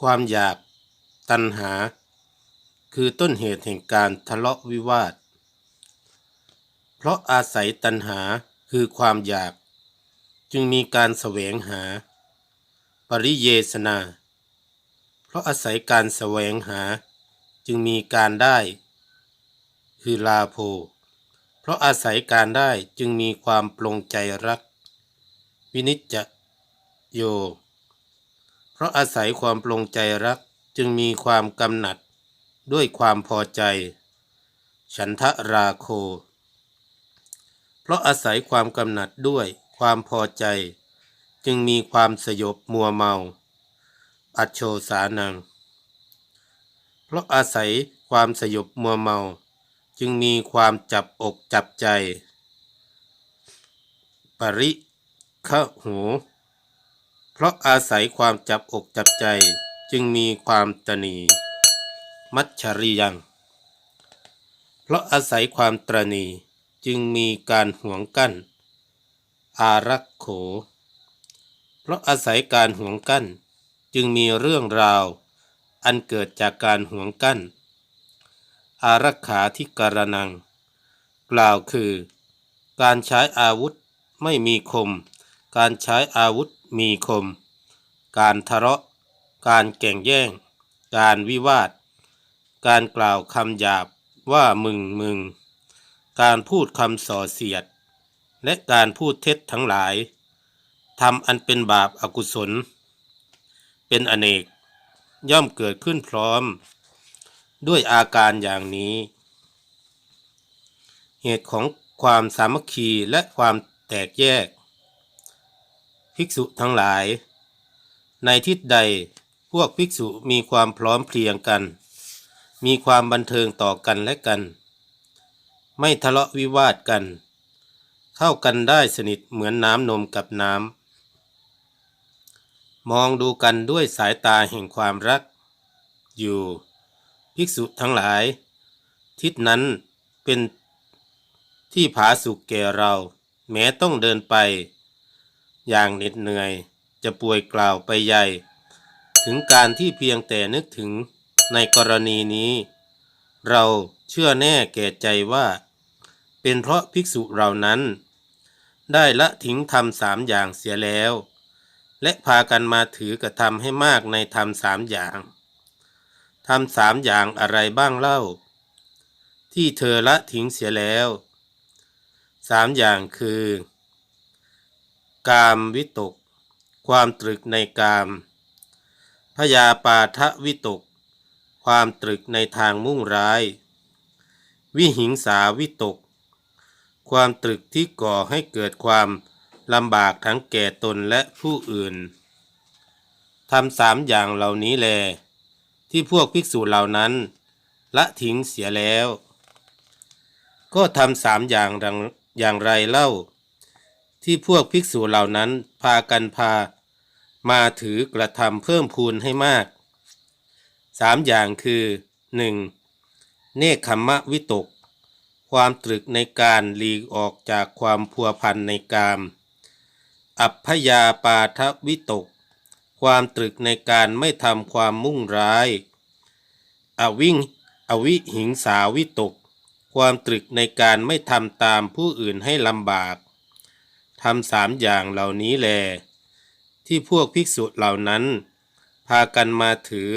ความอยากตัณหา คือต้นเหตุแห่งการทะเลาะวิวาท เพราะอาศัยตัณหาคือความอยาก จึงมีการแสวงหา ปริเยสนา เพราะอาศัยการแสวงหา จึงมีการได้ คือลาโภเพราะอาศัยการได้จึงมีความปลงใจรัก วินิจจะโย เพราะอาศัยความปลงใจรักจึงมีความกำหนัดด้วยความพอใจ ฉันทะราโค เพราะอาศัยความกำหนัดด้วยความพอใจ จึงมีความสยบมัวเมา อัจโชสานัง เพราะอาศัยความสยบมัวเมา จึงมีความจับอกจับใจ ปริขะหู เพราะอาศัยความจับอกจับใจจึงมีความตนีมัจฉริยัง เพราะอาศัยความตรณีจึงมีการห่วงกั้น อารักโข เพราะอาศัยการห่วงกั้น จึงมีเรื่องราว อันเกิดจากการห่วงกั้น อารักขาที่การนัง กล่าวคือ การใช้อาวุธไม่มีคม การใช้อาวุธ มีคม การทะเลาะ การแก่งแย่ง การวิวาท การกล่าวคำหยาบว่ามึงมึง การพูดคำส่อเสียด และการพูดเท็จทั้งหลายทำอันเป็นบาปอากุศล เป็นอเนก ย่อมเกิดขึ้นพร้อม ด้วยอาการอย่างนี้ เหตุของความสามัคคีและความแตกแยก ภิกษุทั้งหลาย ในทิศใดพวกภิกษุมีความพร้อมเพรียงกัน มีความบันเทิงต่อกันและกัน ไม่ทะเลาะวิวาทกัน เข้ากันได้สนิทเหมือนน้ำนมกับน้ำ มองดูกันด้วยสายตาแห่งความรัก อยู่ ภิกษุทั้งหลาย ทิศนั้นเป็นที่ผาสุกแก่เรา แม้ต้องเดินไป อย่างเหน็ดเหนื่อย จะป่วยกล่าวไปใหญ่ ถึงการที่เพียงแต่นึกถึงในกรณีนี้ เราเชื่อแน่แก่ใจว่า เป็นเพราะภิกษุเหล่านั้น ได้ละทิ้งธรรมสามอย่างเสียแล้ว และพากันมาถือกระทำให้มากในธรรมสามอย่างทำสามอย่างอะไรบ้างเล่า ที่เธอละทิ้งเสียแล้วสามอย่างคือ กามวิตก ความตรึกในกาม พยาปาทะวิตก ความตรึกในทางมุ่งร้าย วิหิงสาวิตก ความตรึกที่ก่อให้เกิดความลำบากทั้งแก่ตนและผู้อื่นทำสามอย่างเหล่านี้แล ที่พวกภิกษุเหล่านั้น ละทิ้งเสียแล้ว ก็ทำสามอย่างดังอย่างไรเล่า ที่พวกภิกษุเหล่านั้นพากันพา มาถือกระทำเพิ่มพูนให้มากสามอย่างคือหนึ่งเนคขมมะวิตก ความตรึกในการหลีกออกจากความพัวพันในกาม อัพยาปาทวิตก ความตรึกในการไม่ทำความมุ่งร้าย อวิ่งอวิหิงสาวิตก ความตรึกในการไม่ทำตามผู้อื่นให้ลำบาก ทำสามอย่างเหล่านี้แล ที่พวกภิกษุเหล่านั้น พากันมาถือ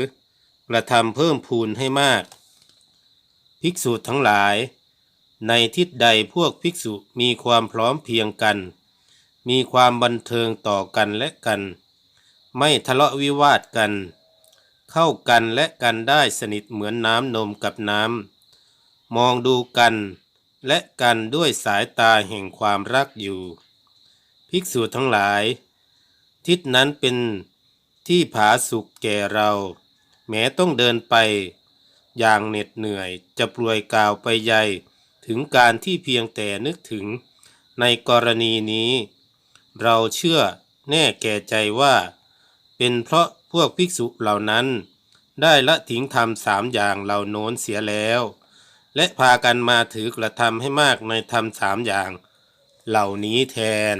กระทำเพิ่มพูนให้มาก ภิกษุทั้งหลาย ในทิศใดพวกภิกษุมีความพร้อมเพียงกัน มีความบันเทิงต่อกันและกัน ไม่ทะเลาะวิวาทกัน เข้ากันและกันได้สนิทเหมือนน้ำนมกับน้ำมองดูกันและกันด้วยสายตาแห่งความรักอยู่ ภิกษุทั้งหลาย ทิศนั้นเป็นที่ผาสุกแก่เรา แม้ต้องเดินไป อย่างเหน็ดเหนื่อยจะปลวยกล่าวไปใหญ่ถึงการที่เพียงแต่นึกถึงในกรณีนี้ เราเชื่อแน่แก่ใจว่า เป็นเพราะพวกภิกษุเหล่านั้น ได้ละทิ้งทำสามอย่างเหล่าโน้นเสียแล้ว และพากันมาถือกระทำให้มากในธรรมสามอย่าง เหล่านี้แทน